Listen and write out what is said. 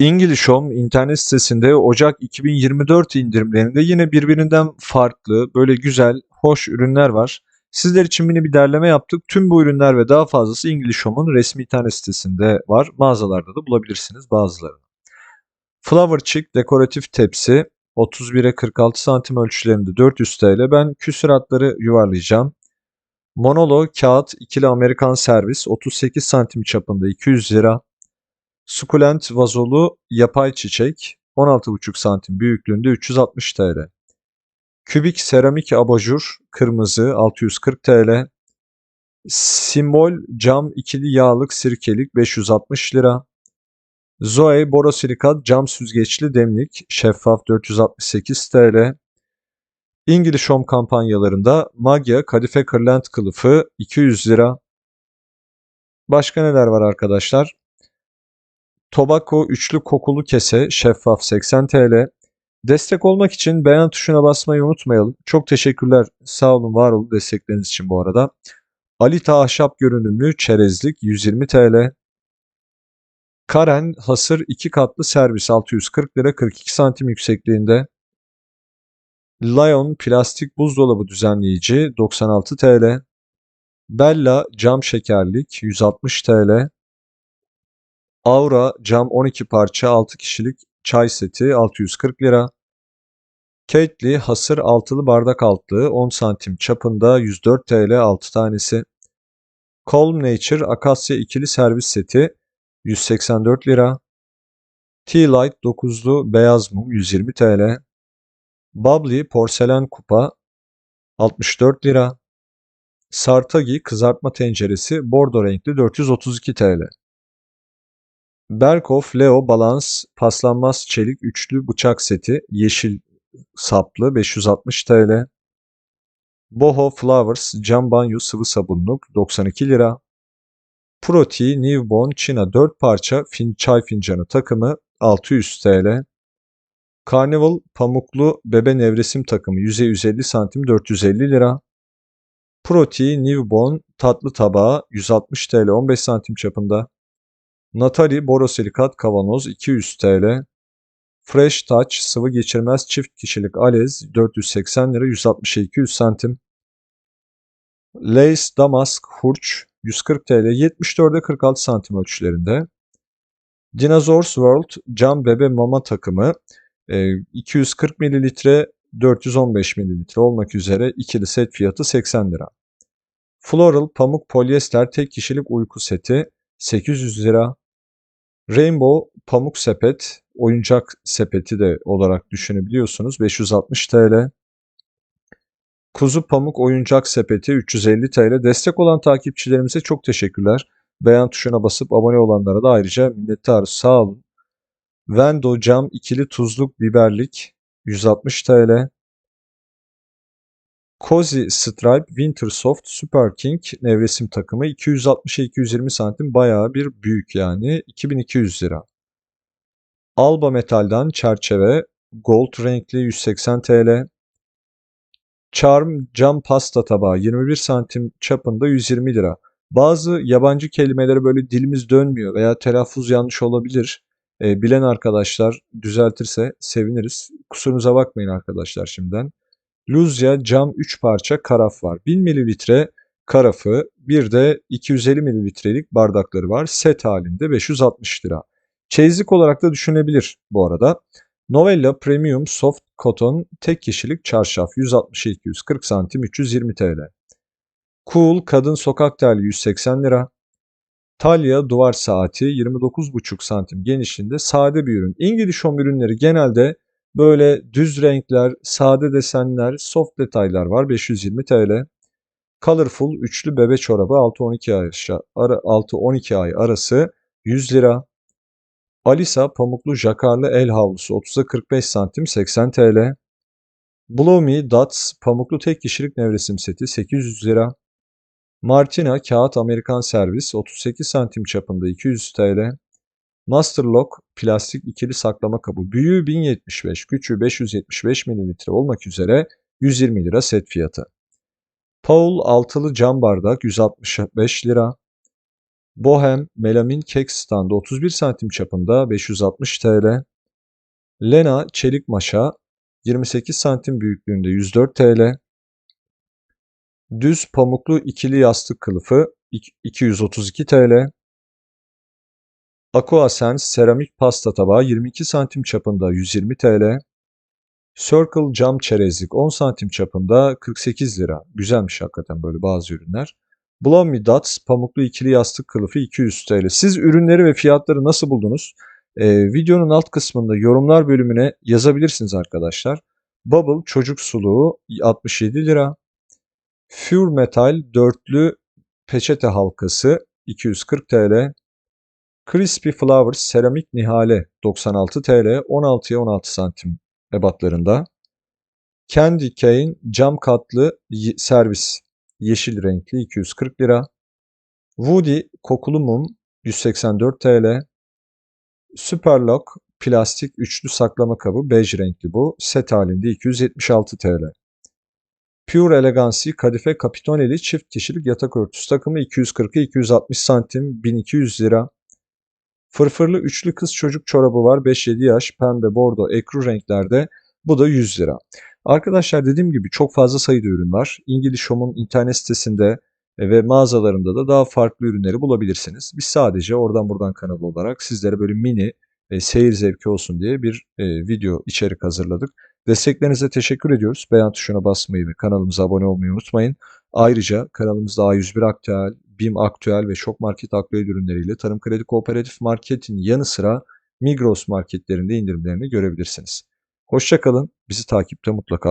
English Home internet sitesinde Ocak 2024 indirimlerinde yine birbirinden farklı, böyle güzel, hoş ürünler var. Sizler için mini bir derleme yaptık. Tüm bu ürünler ve daha fazlası English Home'un resmi internet sitesinde var. Mağazalarda da bulabilirsiniz bazılarını. Flower Chick dekoratif tepsi 31'e 46 santim ölçülerinde 400 TL. Ben küsuratları yuvarlayacağım. Monolo kağıt ikili Amerikan servis 38 santim çapında 200 lira. Sukulent vazolu yapay çiçek 16,5 santim büyüklüğünde 360 TL. Kübik seramik abajur kırmızı 640 TL. Simbol cam ikili yağlık sirkelik 560 lira. Zoe borosilikat cam süzgeçli demlik şeffaf 468 TL. İngiliz Home kampanyalarında Magya kadife kırlent kılıfı 200 lira. Başka neler var arkadaşlar? Tobacco üçlü kokulu kese şeffaf 80 TL. Destek olmak için beğen tuşuna basmayı unutmayalım. Çok teşekkürler. Sağ olun, var olun destekleriniz için bu arada. Alita ahşap görünümlü çerezlik 120 TL. Karen hasır 2 katlı servis 640 lira 42 santim yüksekliğinde. Lion plastik buzdolabı düzenleyici 96 TL. Bella cam şekerlik 160 TL. Aura cam 12 parça 6 kişilik çay seti 640 lira. Kately hasır altılı bardak altlığı 10 santim çapında 104 TL 6 tanesi. Calm Nature akasya ikili servis seti 184 lira. Tea Light 9'lu beyaz mum 120 TL. Bubbly porselen kupa 64 lira. Sartagi kızartma tenceresi bordo renkli 432 TL. Berkoff Leo Balans paslanmaz çelik üçlü bıçak seti yeşil saplı 560 TL. Boho Flowers cam banyo sıvı sabunluk 92 lira. Proti Newborn China 4 parça fin çay fincanı takımı 600 TL. Carnival pamuklu bebe nevresim takımı yüzey 150 santim 450 lira. Proti Newborn tatlı tabağı 160 TL 15 santim çapında. Natali borosilikat kavanoz 200 TL. Fresh Touch sıvı geçirmez çift kişilik alez 480 lira 160'a 200 santim. Lace Damask hurç 140 TL 74'e 46 santim ölçülerinde. Dinosaurs World cam bebe mama takımı 240 ml 415 ml olmak üzere ikili set fiyatı 80 lira. Floral pamuk polyester tek kişilik uyku seti 800 lira. Rainbow pamuk sepet, oyuncak sepeti de olarak düşünebiliyorsunuz. 560 TL. Kuzu pamuk oyuncak sepeti 350 TL. Destek olan takipçilerimize çok teşekkürler. Beğen tuşuna basıp abone olanlara da ayrıca minnettarız. Sağ olun. Vendo cam ikili tuzluk biberlik 160 TL. Cozy Stripe Winter Soft Super King nevresim takımı 260'a 220 santim bayağı bir büyük yani 2200 lira. Alba metalden çerçeve gold renkli 180 TL. Charm cam pasta tabağı 21 santim çapında 120 lira. Bazı yabancı kelimeleri böyle dilimiz dönmüyor veya telaffuz yanlış olabilir. E, bilen arkadaşlar düzeltirse seviniriz. Kusurunuza bakmayın arkadaşlar şimdiden. Luzya cam 3 parça karaf var. 1000 mililitre karafı bir de 250 mililitrelik bardakları var. Set halinde 560 lira. Çeyizlik olarak da düşünebilir bu arada. Novella Premium Soft Cotton tek kişilik çarşaf 160-240 santim 320 TL. Cool kadın sokak terli 180 lira. Talia duvar saati 29,5 santim genişliğinde sade bir ürün. İngiliz Home ürünleri genelde Böyle düz renkler, sade desenler, soft detaylar var 520 TL. Colorful üçlü bebe çorabı 6-12 ay, 6-12 ay arası 100 lira. Alisa pamuklu jakarlı el havlusu 30'a 45 santim 80 TL. Bloomy Dots pamuklu tek kişilik nevresim seti 800 lira. Martina kağıt Amerikan servis 38 santim çapında 200 TL. Masterlock plastik ikili saklama kabı. Büyüğü 1075, küçüğü 575 ml olmak üzere 120 lira set fiyatı. Paul altılı cam bardak 165 lira. Bohem Melamin Kek Standı 31 santim çapında 560 TL. Lena Çelik Maşa 28 santim büyüklüğünde 104 TL. Düz pamuklu ikili yastık kılıfı 232 TL. Aquasense seramik pasta tabağı 22 santim çapında 120 TL. Circle cam çerezlik 10 santim çapında 48 lira. Güzelmiş hakikaten böyle bazı ürünler. Blow Me Dots pamuklu ikili yastık kılıfı 200 TL. Siz ürünleri ve fiyatları nasıl buldunuz? Ee, videonun alt kısmında yorumlar bölümüne yazabilirsiniz arkadaşlar. Bubble çocuk suluğu 67 lira. Fur Metal dörtlü peçete halkası 240 TL. Crispy Flowers seramik nihale 96 TL 16'ya 16 santim ebatlarında. Candy Cane cam katlı servis yeşil renkli 240 lira. Woody kokulu mum 184 TL. Superlock plastik üçlü saklama kabı bej renkli bu set halinde 276 TL. Pure Elegancy kadife kapitoneli çift kişilik yatak örtüsü takımı 240'a 260 santim 1200 lira. Fırfırlı üçlü kız çocuk çorabı var 5-7 yaş pembe bordo ekru renklerde bu da 100 lira. Arkadaşlar dediğim gibi çok fazla sayıda ürün var. İngiliz Home'un internet sitesinde ve mağazalarında da daha farklı ürünleri bulabilirsiniz. Biz sadece oradan buradan kanal olarak sizlere böyle mini e, seyir zevki olsun diye bir e, video içerik hazırladık. Desteklerinize teşekkür ediyoruz. Beğen tuşuna basmayı ve kanalımıza abone olmayı unutmayın. Ayrıca kanalımızda A101 Aktüel, BİM Aktüel ve Şok Market Aktüel ürünleriyle Tarım Kredi Kooperatif Market'in yanı sıra Migros marketlerinde indirimlerini görebilirsiniz. Hoşçakalın, bizi takipte mutlaka